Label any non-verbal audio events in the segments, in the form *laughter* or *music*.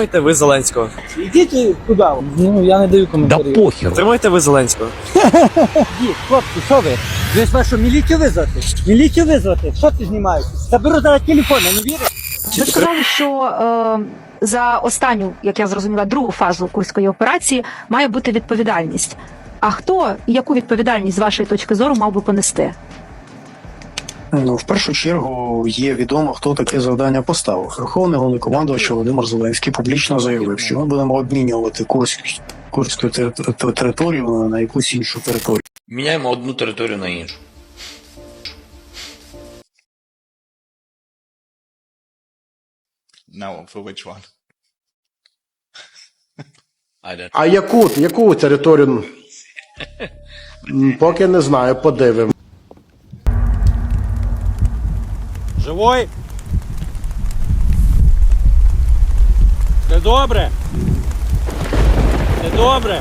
Підтримуєте ви Зеленського? Ідіть туди. Ну я не даю коментарів. похеру. Підтримуєте ви Зеленського? Ідіть, хлопці, що ви? Ви ж вашу міліцію визвати? Міліцію визвати? Що ти знімаєш? Заберу зараз телефон, не віриш? Ви сказали, що е, за останню, як я зрозуміла, другу фазу курської операції має бути відповідальність. А хто і яку відповідальність з вашої точки зору мав би понести? Ну, в першу чергу є відомо, хто таке завдання поставив. Верховний головнокомандувач Володимир Зеленський публічно заявив, що ми будемо обмінювати Курськ, Курську тер- територію на- на якусь іншу територію. Міняємо одну територію на іншу. Now for which one? I don't А яку, яку територію? *laughs* Поки не знаю, подивимо. Живой? Все добре? Все добре?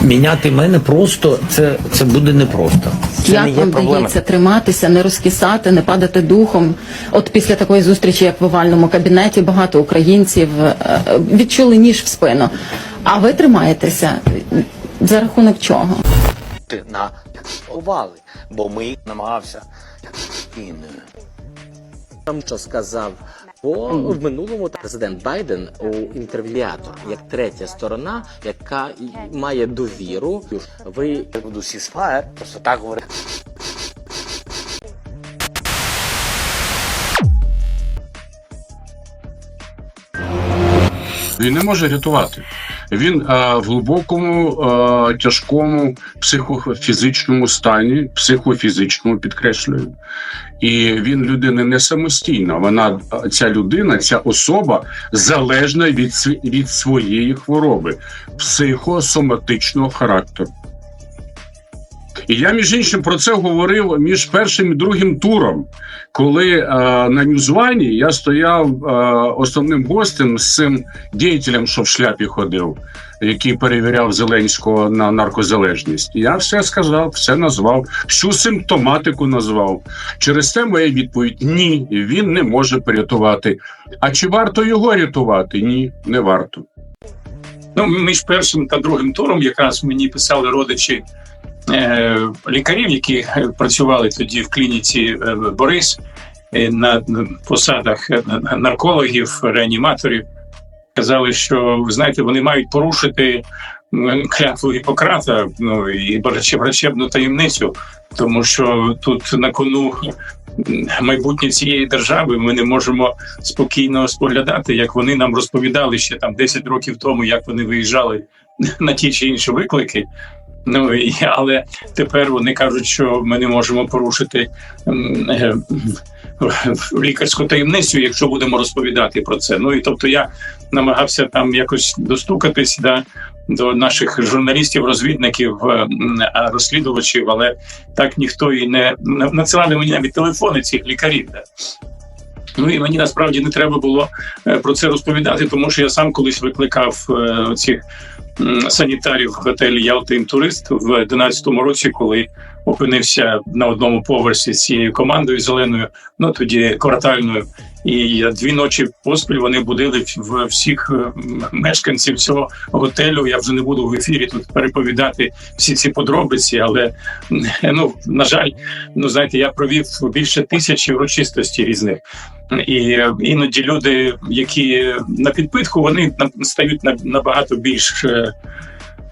Міняти мене просто це, це буде непросто. Це не Як є вам проблема. вдається триматися, не розкисати, не падати духом? От після такої зустрічі, як в овальному кабінеті, багато українців е, е, відчули ніж в спину. А ви тримаєтеся за рахунок чого? Ти на овали, бо ми намагався і Там що сказав о, в минулому президент Байден у інтерв'ятор як третя сторона, яка має довіру. Ви буду сісфаєр, просто так говорити. Він не може рятувати. Він е, в глибокому, е, тяжкому психофізичному стані, психофізичному підкреслюю. І він людина не самостійна. Вона ця людина, ця особа залежна від, від своєї хвороби, психосоматичного характеру. І я, між іншим, про це говорив між першим і другим туром, коли е, на Ньюзвані я стояв е, основним гостем з цим діятелем, що в шляпі ходив, який перевіряв Зеленського на наркозалежність. Я все сказав, все назвав, всю симптоматику назвав. Через це моя відповідь: ні, він не може порятувати. А чи варто його рятувати? Ні, не варто. Ну, між першим та другим туром якраз мені писали родичі лікарів, які е, працювали тоді в клініці е, Борис е, на посадах е, наркологів, реаніматорів. Казали, що ви знаєте, вони мають порушити клятву Гіппократа, ну і врачебну таємницю, тому що тут на кону майбутнє цієї держави. Ми не можемо спокійно споглядати, як вони нам розповідали ще там 10 років тому, як вони виїжджали на ті чи інші виклики. Ну але тепер вони кажуть, що ми не можемо порушити е, лікарську таємницю, якщо будемо розповідати про це. Ну і тобто я намагався там якось достукатись да, до наших журналістів, розвідників, е, розслідувачів, але так ніхто і не надсилали мені навіть телефони цих лікарів. Да. Ну і мені насправді не треба було е, про це розповідати, тому що я сам колись викликав цих санітарів готелі Ялта Інтурист в 11-му році, коли опинився на одному поверсі з цією командою зеленою, ну тоді квартальною. І дві ночі поспіль вони будили в- всіх е, мешканців цього готелю. Я вже не буду в ефірі тут переповідати всі ці подробиці, але ну на жаль, ну знаєте, я провів більше тисячі урочистостей різних. І е, іноді люди, які на підпитку, вони стають на- набагато більш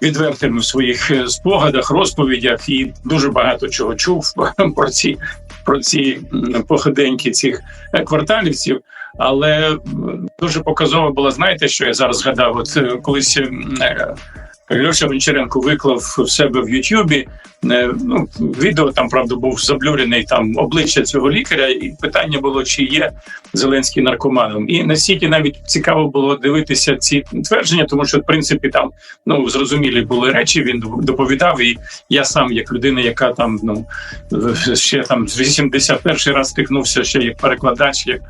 відвертими в своїх е, спогадах, розповідях, і дуже багато чого чув *laughs* про ці про ці походеньки цих е, кварталівців. Але дуже показово було, знаєте, що я зараз згадав? От е, колись Льоша Гончаренко виклав в себе в Ютубі е, ну, відео. Там правда був заблюрений там обличчя цього лікаря, і питання було, чи є Зеленський наркоманом. І настільки навіть цікаво було дивитися ці твердження, тому що в принципі там ну зрозумілі були речі. Він доповідав, і я сам, як людина, яка там ну ще там з 81 раз стикнувся ще як перекладач, як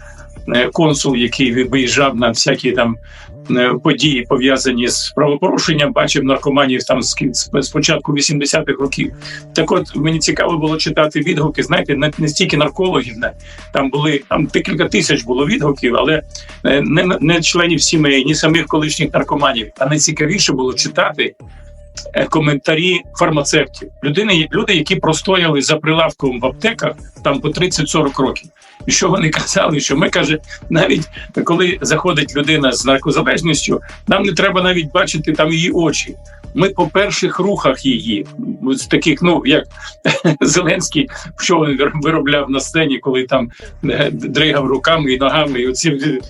консул, який виїжджав на всякі там е, події пов'язані з правопорушенням, бачив наркоманів там з, початку 80-х років. Так от мені цікаво було читати відгуки. Знаєте, не, стільки наркологів, не там були там декілька тисяч було відгуків, але е, не, не членів сімей, ні самих колишніх наркоманів. А найцікавіше було читати е, коментарі фармацевтів. Людини, люди, які простояли за прилавком в аптеках там по 30-40 років. І що вони казали? Що ми каже, навіть коли заходить людина з наркозалежністю, нам не треба навіть бачити там її очі. Ми по перших рухах її з таких, ну як *laughs* Зеленський, що він виробляв на сцені, коли там е, дригав руками і ногами, і оці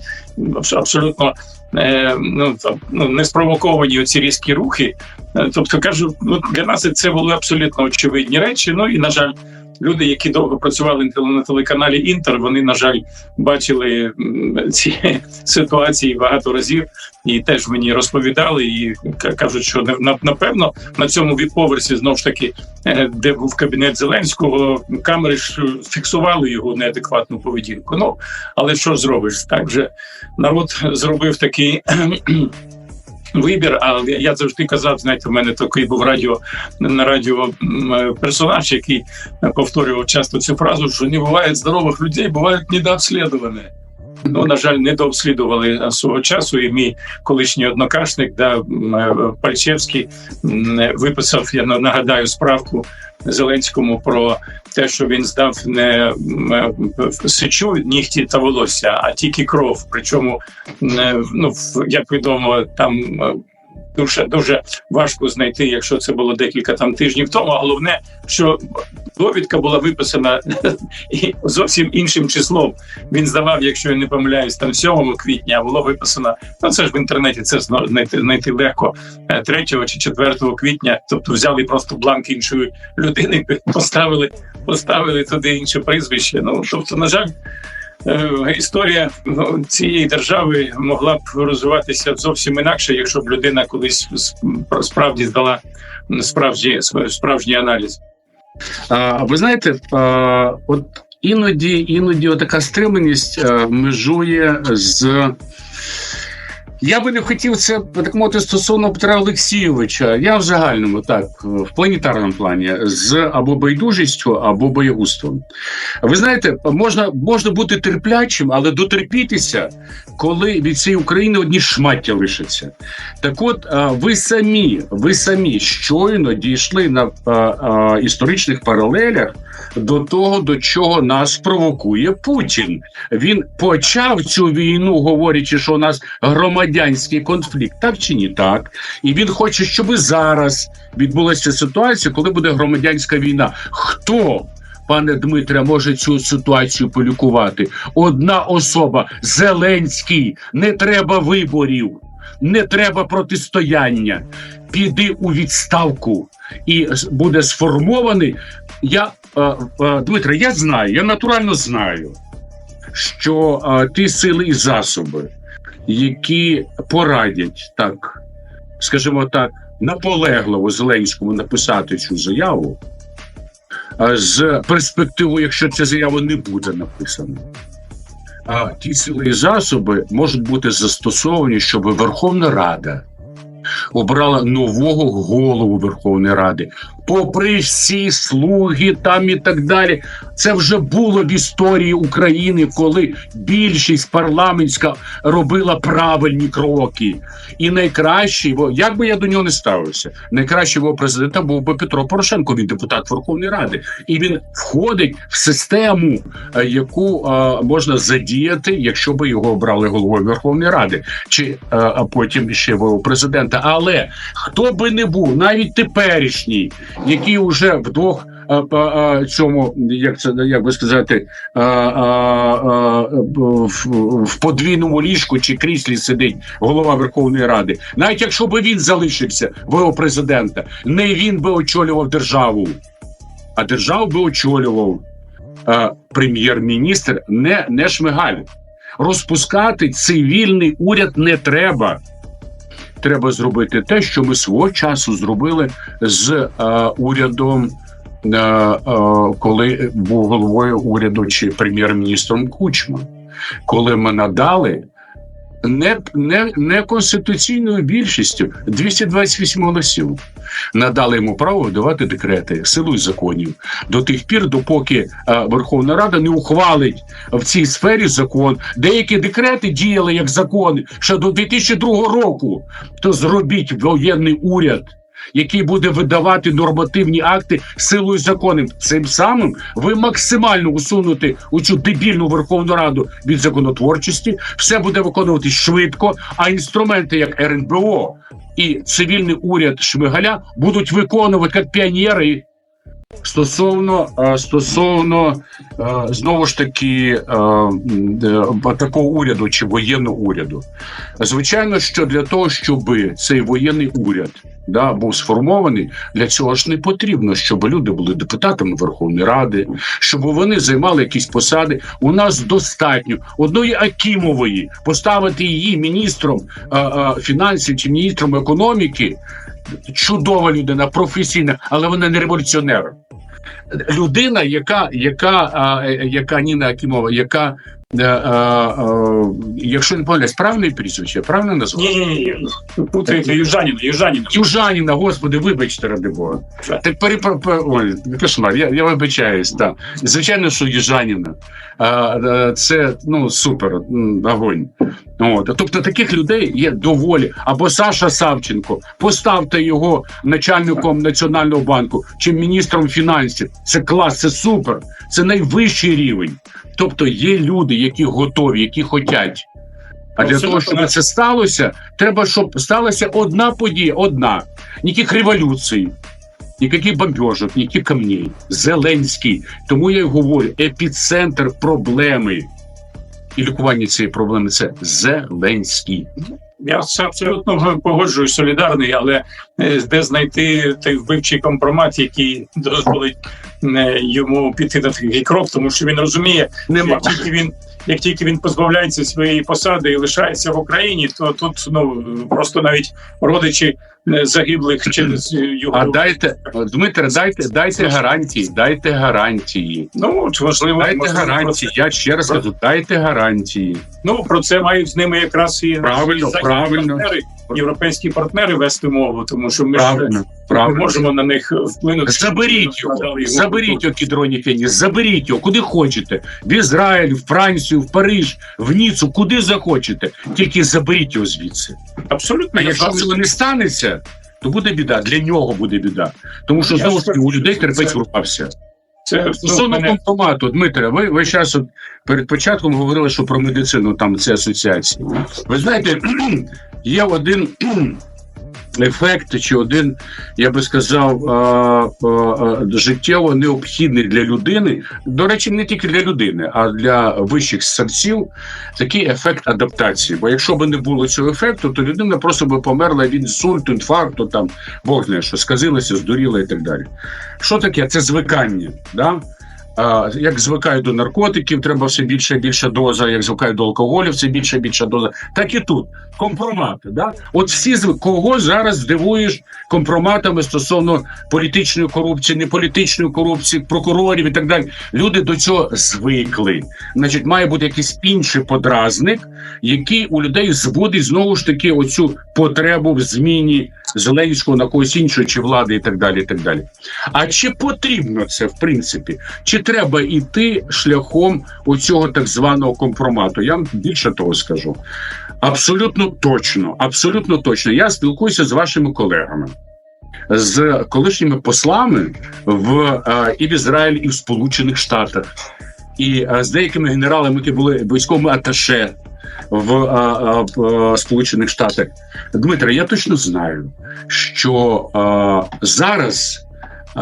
абсолютно е, ну, там, ну, неспровоковані оці різкі рухи. Е, Тобто кажу, ну для нас це були абсолютно очевидні речі. Ну і на жаль, люди, які довго працювали на теле- телеканалі Інтер, вони на жаль бачили ці *laughs* ситуації багато разів і теж мені розповідали. І кажуть, що на- на- напевно на цьому поверсі знов ж таки, е, де був кабінет Зеленського, камери ж фіксували його неадекватну поведінку. Ну але що зробиш? Так же народ зробив такий. Вибір, а я завжди казав, знаєте, в мене такий був радіо на радіо персонаж, який повторював часто цю фразу, що не буває здорових людей, бувають недообслідувані. Ну, на жаль, недообслідували е, свого часу, і мій колишній однокашник, да, Пальчевський, виписав, я на- нагадаю, справку Зеленському про те, що він здав не е, сечу нігті та волосся, а тільки кров. Причому, е, ну, як відомо, там. е, Дуже дуже важко знайти, якщо це було декілька там тижнів тому. Головне, що довідка була виписана *laughs* і зовсім іншим числом. Він здавав, якщо я не помиляюсь, там 7 квітня а було виписано. Ну це ж в інтернеті це знайти, знайти легко 3 чи 4 квітня. Тобто взяли просто бланк іншої людини, *laughs* поставили, поставили туди інше прізвище. Ну тобто, на жаль. е, Історія ну, цієї держави могла б розвиватися зовсім інакше, якщо б людина колись справді здала справжній справжній аналіз. А, ви знаєте, от іноді, іноді така стриманість межує з. Я би не хотів це так мовити стосовно Петра Олексійовича. Я в загальному так, в планетарному плані, з або байдужістю, або боягузтвом. Ви знаєте, можна, можна бути терплячим, але дотерпітися, коли від цієї України одні шмаття лишаться. Так от, ви самі, ви самі щойно дійшли на а, а, історичних паралелях до того, до чого нас провокує Путін. Він почав цю війну, говорячи, що у нас громадянський конфлікт, так чи ні так. І він хоче, щоб зараз відбулася ситуація, коли буде громадянська війна. Хто? Пане Дмитре, може цю ситуацію полікувати. Одна особа Зеленський. Не треба виборів, не треба протистояння. Піди у відставку і буде сформований. Я е, е, Дмитре, я знаю, я натурально знаю, що е, ті сили і засоби, які порадять так, скажімо так, наполегливо Зеленському написати цю заяву. З перспективою, якщо ця заява не буде написана, а ті сили і засоби можуть бути застосовані, щоб Верховна Рада обрала нового голову Верховної Ради. Попри всі слуги там і так далі, це вже було в історії України, коли більшість парламентська робила правильні кроки. І найкращий, бо як би я до нього не ставився, найкращий його президента був би Петро Порошенко, він депутат Верховної Ради, і він входить в систему, е, яку е, можна задіяти, якщо би його обрали головою Верховної Ради, чи е, а потім ще президента. Але хто би не був, навіть теперішній, який вже вдвох. е, е, Цьому як це як би сказати е, в, подвійному ліжку чи кріслі сидить голова Верховної Ради, навіть якщо би він залишився в президента, не він би очолював державу, а державу би очолював прем'єр-міністр, не, не Шмигаль. Розпускати цивільний уряд не треба. Треба зробити те, що ми свого часу зробили з е, урядом, е, е, коли був головою уряду чи прем'єр-міністром Кучма. коли ми надали не, не, не конституційною більшістю 228 голосів. Надали йому право видавати декрети силою законів до тих пір, допоки е, Верховна Рада не ухвалить в цій сфері закон. Деякі декрети діяли як закони ще до 2002 року. То зробіть воєнний уряд. Який буде видавати нормативні акти силою законів, цим самим ви максимально усунути у цю дебільну Верховну Раду від законотворчості, все буде виконуватись швидко. А інструменти, як РНБО і цивільний уряд Шмигаля, будуть виконувати як піонери. Стосовно е, стосовно е, знову ж таки е, такого уряду чи воєнного уряду, звичайно, що для того, щоб цей воєнний уряд да, був сформований, для цього ж не потрібно, щоб люди були депутатами Верховної Ради, щоб вони займали якісь посади. У нас достатньо одної Акімової поставити її міністром фінансів чи міністром економіки. Чудова людина, професійна, але вона не революціонер. Людина, яка, яка, е, яка Ніна Акімова, яка, якщо не помиляюсь, правильне прізвище, правильно назвав? Ні, ні, ні. Путаєте Южаніна, Южаніна. Южаніна, господи, вибачте, ради Бога. Так перепро... Ой, кошмар, я, я вибачаюсь. Так. Звичайно, що Южаніна. Це ну супер, огонь. От. Тобто таких людей є доволі. Або Саша Савченко, поставте його начальником Національного банку чи міністром фінансів. Це клас, це супер, це найвищий рівень. Тобто є люди, які готові, які хочуть. А для того, щоб це сталося, треба, щоб сталася одна подія, одна. Ніяких революцій, ніяких бомбежок, ніяких камней. Зеленський. Тому я й говорю: епіцентр проблеми і лікування цієї проблеми це Зеленський. Я абсолютно погоджуюсь, солідарний, але е, де знайти той вбивчий компромат, який дозволить е, йому піти на такий крок, тому що він розуміє, Нема. як тільки він. Як тільки він позбавляється своєї посади і лишається в Україні, то тут ну просто навіть родичі загиблих через його А дайте, Дмитре, дайте, дайте гарантії, дайте гарантії. ну от важливо Дайте можливо, гарантії. Я ще раз кажу, дайте гарантії. Ну про це мають з ними якраз і Правильно, правильно. партнери, європейські партнери вести мову, тому що ми Правильно, правильно. можемо на них вплинути. Заберіть його, йому заберіть його, Кідроні Феніс, заберіть його, куди хочете. В Ізраїль, в Францію, в Париж, в Ніцу, куди захочете. Тільки заберіть його звідси. абсолютно А якщо цього не станеться, то буде біда. Для нього буде біда. Тому що знову ж таки у людей терпець урвався. Це Стосовно мене, компромату, Дмитре, ви ви зараз от перед початком говорили, що про медицину там це асоціації. Ви знаєте, є один *clears throat* ефект, чи один, я би сказав, життєво необхідний для людини. До речі, не тільки для людини, а для вищих савців такий ефект адаптації. Бо якщо б не було цього ефекту, то людина просто би померла від інсульту, інфаркту, там Бог знає, що сказилася, здуріла і так далі. Що таке? Це звикання. Да? Як звикають до наркотиків, треба все більше і більша доза. Як звикають до алкоголю, все більше і більша доза. Так і тут компромати. Да? От всі кого зараз здивуєш компроматами стосовно політичної корупції, неполітичної корупції, прокурорів і так далі. Люди до цього звикли. Значить, має бути якийсь інший подразник, який у людей збудить знову ж таки оцю потребу в зміні Зеленського на когось іншого чи влади, і так далі. І так далі. А чи потрібно це в принципі? Чи треба йти шляхом оцього так званого компромату? Я вам більше того скажу. Абсолютно точно, абсолютно точно. Я спілкуюся з вашими колегами, з колишніми послами в е, і в Ізраїлі, і в Сполучених Штатах, і е, з деякими генералами, які були військовими аташе в е, е, в, е, Сполучених Штатах. Дмитре, я точно знаю, що е, зараз. е,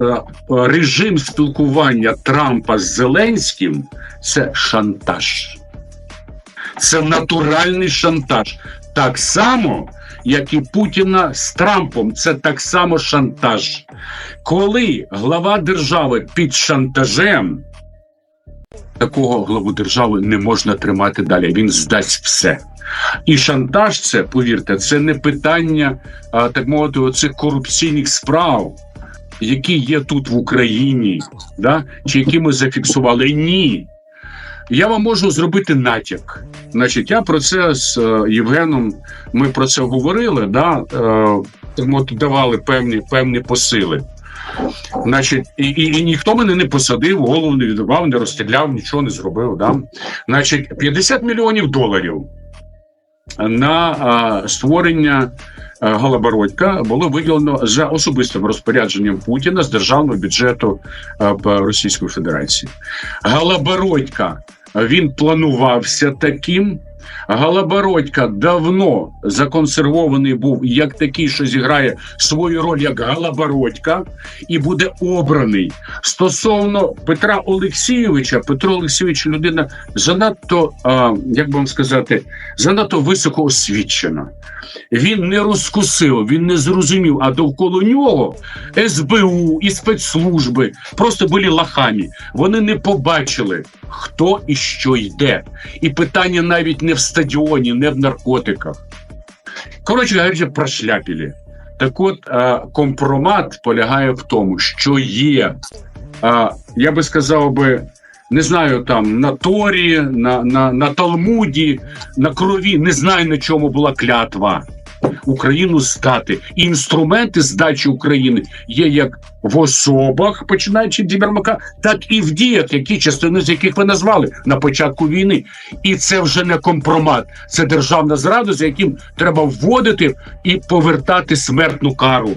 е, Режим спілкування Трампа з Зеленським це шантаж. Це натуральний шантаж. Так само, як і Путіна з Трампом, це так само шантаж. Коли глава держави під шантажем, такого главу держави не можна тримати далі. Він здасть все. І шантаж, це, повірте, це не питання, так мовити, оцих корупційних справ, які є тут в Україні, да? чи які ми зафіксували. Ні. Я вам можу зробити натяк. Значить, я про це з е, Євгеном. Ми про це говорили. Да? Е, тому давали певні, певні посили. Значить, і, і, і ніхто мене не посадив, голову не відрубав, не розстріляв, нічого не зробив. Да? Значить, 50 мільйонів доларів на а, створення Галабородька було виділено за особистим розпорядженням Путіна з державного бюджету а, Російської Федерації. Галабородька він планувався таким. Галабородька давно законсервований був як такий, що зіграє свою роль як Галабородька, і буде обраний. Стосовно Петра Олексійовича, Петро Олексійович людина занадто, а, як би вам сказати, занадто високо освічена. Він не розкусив, він не зрозумів, а довкола нього СБУ і спецслужби просто були лахами. Вони не побачили, хто і що йде. І питання навіть не в стадіоні, не в наркотиках. Коротше говоря, прошляпили. Так от компромат полягає в тому, що є, я би сказав би, не знаю, там на Торі, на, на, на Талмуді, на крові, не знаю на чому була клятва. Україну здати. І інструменти здачі України є як в особах, починаючи від Дібермака, так і в діях, які частини з яких ви назвали на початку війни. І це вже не компромат, це державна зрада, за яким треба вводити і повертати смертну кару.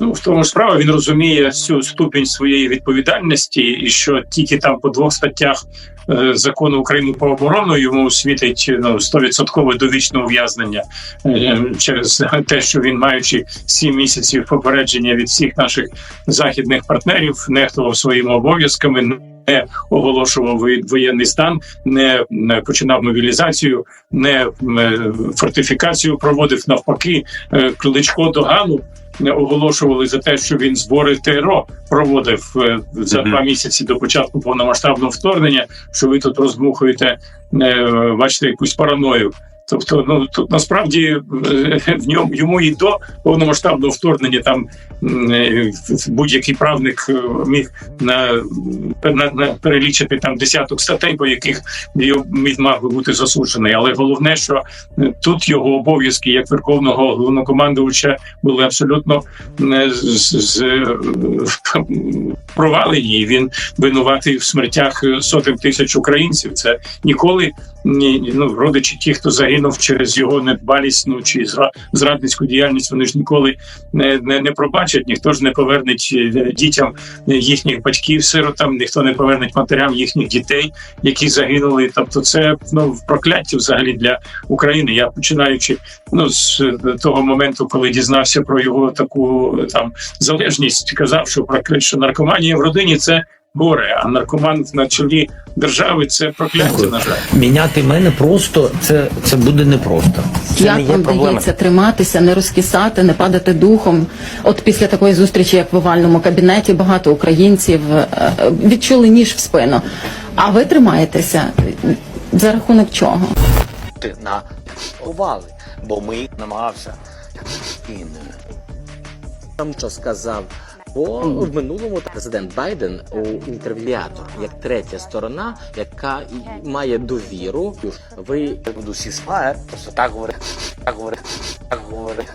Ну, в тому справа він розуміє всю ступінь своєї відповідальності, і що тільки там по двох статтях е, закону України по оборону йому світить ну, 100% довічне ув'язнення е, через те, що він, маючи сім місяців попередження від всіх наших західних партнерів, нехтував своїми обов'язками. Не оголошував воє- воєнний стан, не починав мобілізацію, не е, фортифікацію проводив навпаки. е, Кличко догану не оголошували за те, що він збори ТРО проводив е, за два місяці до початку повномасштабного вторгнення. Що ви тут розмухуєте, е, бачите, якусь параною. Тобто, ну тут насправді е, в ньому йому і до повномасштабного вторгнення там е, будь-який правник е, міг на, на, на перелічити там десяток статей, по яких він мав би бути засуджений. Але головне, що тут його обов'язки як верховного головнокомандувача були абсолютно з, з, провалені. Він винуватий в смертях сотень тисяч українців. Це ніколи ні, ну, родичі ті, хто загинув через його недбалість, ну чи зрадницьку діяльність, вони ж ніколи не, не, не пробачать. Ніхто ж не повернеть е, дітям їхніх батьків, сиротам, ніхто не повернеть матерям їхніх дітей, які загинули. Тобто, це ну прокляття взагалі для України. Я починаючи ну з е, того моменту, коли дізнався про його таку е, там залежність, казав, що прокля- що наркоманія в родині це горе, а наркоман на чолі держави це прокляття. На жаль. Міняти мене просто це, це буде непросто. Як вам вдається триматися, не розкисати, не падати духом? От після такої зустрічі, як в овальному кабінеті, багато українців е, відчули ніж в спину. А ви тримаєтеся за рахунок чого? Ти на овали, бо ми намагався і не. Там що сказав. Бо в минулому президент Байден у інтерв'юатор як третя сторона, яка має довіру. Ви Я буду сісфаєр, просто так говорить, так говорить, так говорити.